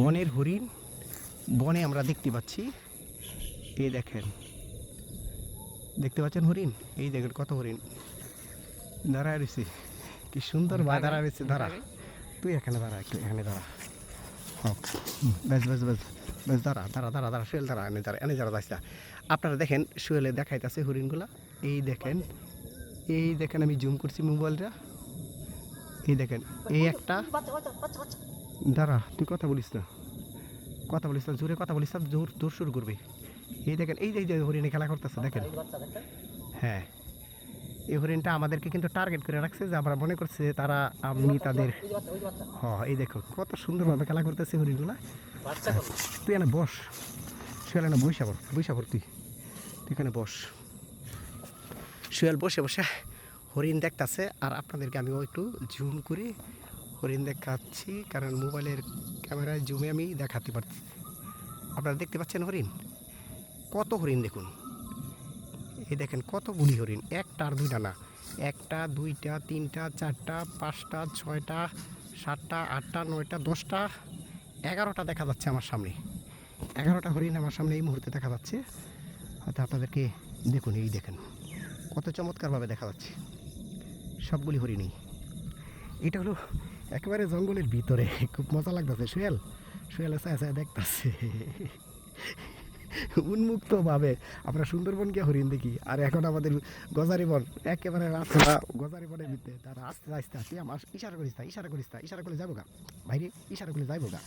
বনের হরিণ বনে আমরা দেখতে পাচ্ছি এই দেখেন। দেখতে পাচ্ছেন হরিণ? এই দেখেন কত হরিণ। দাঁড়ায় রয়েছে। কি সুন্দর বা দাঁড়ায় রয়েছে দাঁড়া। তুই এখানে দাঁড়া একটু এখানে দাঁড়া। হোক। বেশ বেশ বেশ বেশ দাঁড়া দাঁড়া দাঁড়া দাঁড়া শুয়েল দাঁড়া এনে দাঁড়া এনে দাঁড়া যাচ্ছে আপনারা দেখেন শুয়েলে দেখাইতেছে হরিণগুলা। এই দেখেন এই দেখেন আমি জুম করছি মোবাইলটা। এই দেখেন এই একটা দাঁড়া, তুই কথা বলিস না। কথা বলিস না, জোরে কথা বলিস না, জোর জোর শুরু করবি। এই দেখেন, এই যে হরিণে খেলা করতেছে, দেখেন। হ্যাঁ এই হরিণটা আমাদেরকে কিন্তু টার্গেট করে রাখছে যে আমরা মনে করছি যে তারা, আমি তাদের হ, এই দেখো, কত সুন্দরভাবে খেলা করতেছে হরিণগুলা। তুই এনে বস। শুয়াল এনে বৈশা পর বৈশা পর তুই। তুই এখানে বস। শুয়াল বসে বসে হরিণ দেখতাছে, আর আপনাদেরকে আমিও একটু জুম করে। হরিণ দেখাচ্ছি কারণ মোবাইলের ক্যামেরায় জুমে আমি দেখাতে পারছি। আপনারা দেখতে পাচ্ছেন হরিণ? কত হরিণ দেখুন। এই দেখেন, কত কতগুলি হরিণ। একটা আর দুইটা না। একটা, দুইটা, তিনটা, চারটা, পাঁচটা, ছয়টা, সাতটা, আটটা, নয়টা, দশটা, এগারোটা দেখা যাচ্ছে আমার সামনে। এগারোটা হরিণ আমার সামনে এই মুহূর্তে দেখা যাচ্ছে। হয়তো আপনাদেরকে দেখুন, এই দেখেন। কত চমৎকারভাবে দেখা যাচ্ছে। সবগুলি হরিণই। এটা হলো একেবারে জঙ্গলের ভিতরে। খুব মজা লাগতেছে, শুয়েল। শুয়েল চায় চায় দেখতেছে। উন্মুক্তভাবে। আমরা সুন্দরবন হরিণ দেখি। আর এখন আমাদের গজারিবন, একেবারে রাস্তা গজারি বনের ভিতরে। তারা আস্তে আস্তে আস্তে, আমার ইশারা করিস তা ইশারা করিস তা ইশারা করে যাব গা। বাইরে ইশারা করে যাইবো গা।